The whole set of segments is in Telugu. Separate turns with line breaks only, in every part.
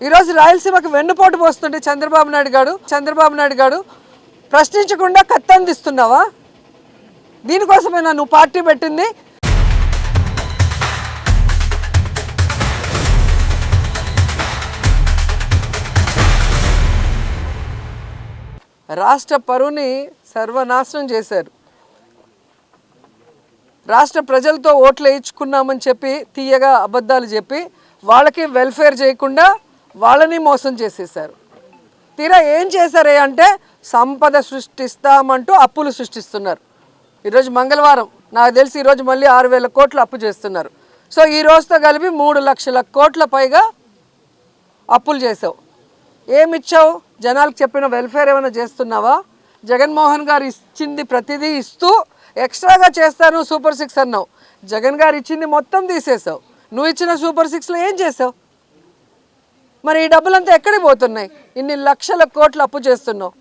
ఈరోజు రాయలసీమకు వెన్నుపోటు పోస్తుంటే చంద్రబాబు నాయుడు గారు చంద్రబాబు నాయుడు గారు ప్రశ్నించకుండా కత్తందిస్తున్నావా? దీనికోసమేనా నువ్వు పార్టీ పెట్టింది? రాష్ట్ర పరువుని సర్వనాశనం చేశారు. రాష్ట్ర ప్రజలతో ఓట్లు వేయించుకున్నామని చెప్పి తీయగా అబద్ధాలు చెప్పి వాళ్ళకి వెల్ఫేర్ చేయకుండా వాళ్ళని మోసం చేసేసారు తీరా ఏం చేశారే అంటే సంపద సృష్టిస్తామంటూ అప్పులు సృష్టిస్తున్నారు. ఈరోజు మంగళవారం నాకు తెలిసి ఈరోజు మళ్ళీ ఆరు వేల కోట్లు అప్పు చేస్తున్నారు. సో ఈ రోజుతో కలిపి మూడు లక్షల కోట్ల పైగా అప్పులు చేసావు ఏమిచ్చావు? జనాలకు చెప్పిన వెల్ఫేర్ ఏమైనా చేస్తున్నావా? జగన్మోహన్ గారు ఇచ్చింది ప్రతిదీ ఇస్తూ ఎక్స్ట్రాగా చేస్తాను సూపర్ సిక్స్ అన్నావు. జగన్ గారు ఇచ్చింది మొత్తం తీసేసావు నువ్వు ఇచ్చిన సూపర్ సిక్స్లో ఏం చేసావు మరి ఈ డబ్బులంతా ఎక్కడికి పోతున్నాయి? ఇన్ని లక్షల కోట్లు అప్పు చేస్తున్నావు.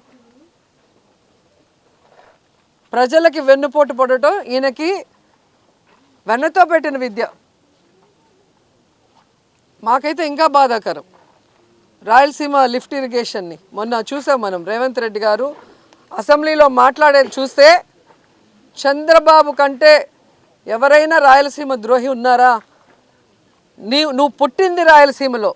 ప్రజలకి వెన్నుపోటు పడటం ఈయనకి వెన్నతో పెట్టిన విద్య. మాకైతే ఇంకా బాధాకరం. రాయలసీమ లిఫ్ట్ ఇరిగేషన్ని మొన్న చూసాం మనం రేవంత్ రెడ్డి గారు. అసెంబ్లీలో మాట్లాడేది చూస్తే చంద్రబాబు కంటే ఎవరైనా రాయలసీమ ద్రోహి ఉన్నారా? నీ నువ్వు పుట్టింది రాయలసీమలో.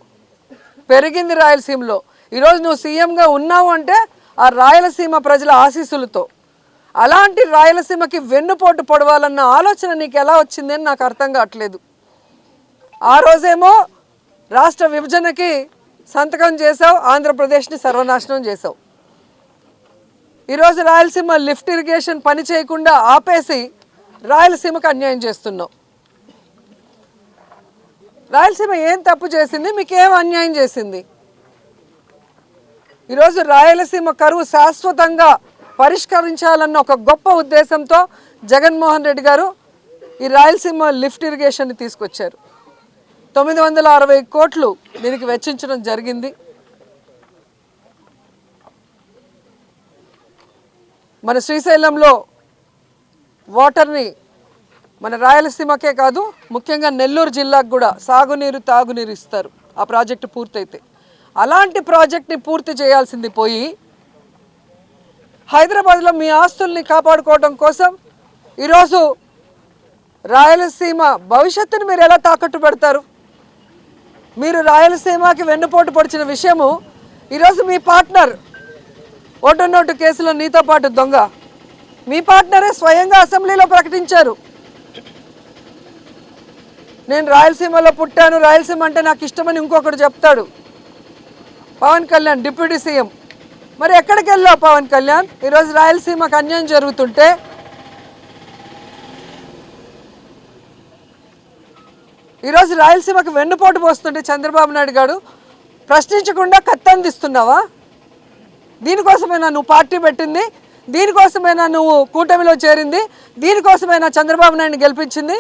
పెరిగింది రాయలసీమలో. ఈరోజు నువ్వు సీఎంగా ఉన్నావు అంటే ఆ రాయలసీమ ప్రజల ఆశీస్సులతో. అలాంటి రాయలసీమకి వెన్నుపోటు పొడవాలన్న ఆలోచన నీకు ఎలా వచ్చిందని నాకు అర్థం కావట్లేదు. ఆ రోజేమో రాష్ట్ర విభజనకి సంతకం చేసావు ఆంధ్రప్రదేశ్ని సర్వనాశనం చేసావు ఈరోజు రాయలసీమ లిఫ్ట్ ఇరిగేషన్ పని చేయకుండా ఆపేసి రాయలసీమకు అన్యాయం చేస్తున్నావు. రాయలసీమ ఏం తప్పు చేసింది? మీకేం అన్యాయం చేసింది? ఈరోజు రాయలసీమ కరువు శాశ్వతంగా పరిష్కరించాలన్న ఒక గొప్ప ఉద్దేశంతో జగన్మోహన్ రెడ్డి గారు ఈ రాయలసీమ లిఫ్ట్ ఇరిగేషన్ని తీసుకొచ్చారు. తొమ్మిది వందల అరవై కోట్లు దీనికి వెచ్చించడం జరిగింది. మన శ్రీశైలంలో వాటర్ని మన రాయలసీమకే కాదు ముఖ్యంగా నెల్లూరు జిల్లాకు కూడా సాగునీరు తాగునీరు ఇస్తారు. ఆ ప్రాజెక్టు పూర్తయితే. అలాంటి ప్రాజెక్ట్ని పూర్తి చేయాల్సింది పోయి హైదరాబాద్లో మీ ఆస్తుల్ని కాపాడుకోవడం కోసం ఈరోజు రాయలసీమ భవిష్యత్తుని మీరు ఎలా తాకట్టు పెడతారు? మీరు రాయలసీమకి వెన్నుపోటు పొడిచిన విషయము ఈరోజు మీ పార్ట్నర్ ఓటు నోటు కేసులో నీతో పాటు దొంగ. మీ పార్ట్నరే స్వయంగా అసెంబ్లీలో ప్రకటించారు. నేను రాయలసీమలో పుట్టాను. రాయలసీమ అంటే నాకు ఇష్టమని ఇంకొకడు చెప్తాడు. Pawan Kalyan deputy CM. మరి ఎక్కడికి వెళ్ళావు పవన్ కళ్యాణ్? ఈరోజు రాయలసీమకు అన్యాయం జరుగుతుంటే? ఈరోజు రాయలసీమకు వెన్నుపోటు పోస్తుంటే చంద్రబాబు నాయుడు గారు ప్రశ్నించకుండా కత్తందిస్తున్నావా? దీనికోసమైనా నువ్వు పార్టీ పెట్టింది? దీనికోసమైనా నువ్వు కూటమిలో చేరింది? దీనికోసమైనా చంద్రబాబు నాయుడు గెలిపించింది?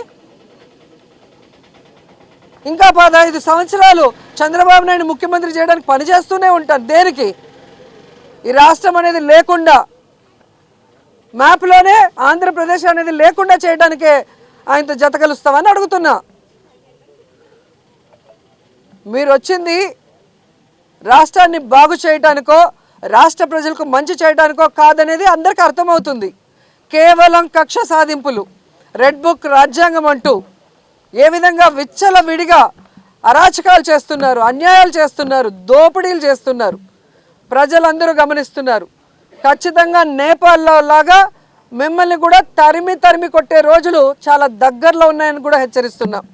ఇంకా పదహైదు సంవత్సరాలు చంద్రబాబు నాయుడు ముఖ్యమంత్రి చేయడానికి పనిచేస్తూనే ఉంటారు. దేనికి? ఈ రాష్ట్రం అనేది లేకుండా మ్యాప్లోనే ఆంధ్రప్రదేశ్ అనేది లేకుండా చేయడానికే ఆయనతో జత కలుస్తామని అడుగుతున్నా. మీరు వచ్చింది రాష్ట్రాన్ని బాగు చేయడానికో రాష్ట్ర ప్రజలకు మంచి చేయడానికో కాదనేది అందరికీ అర్థమవుతుంది. కేవలం కక్ష సాధింపులు. రెడ్ బుక్ రాజ్యాంగం అంటూ ఏ విధంగా విచ్చల విడిగా అరాచకాలు చేస్తున్నారు అన్యాయాలు చేస్తున్నారు దోపిడీలు చేస్తున్నారు ప్రజలందరూ గమనిస్తున్నారు. ఖచ్చితంగా నేపాల్లో లాగా మిమ్మల్ని కూడా తరిమి తరిమి కొట్టే రోజులు చాలా దగ్గరలో ఉన్నాయని కూడా హెచ్చరిస్తున్నాం.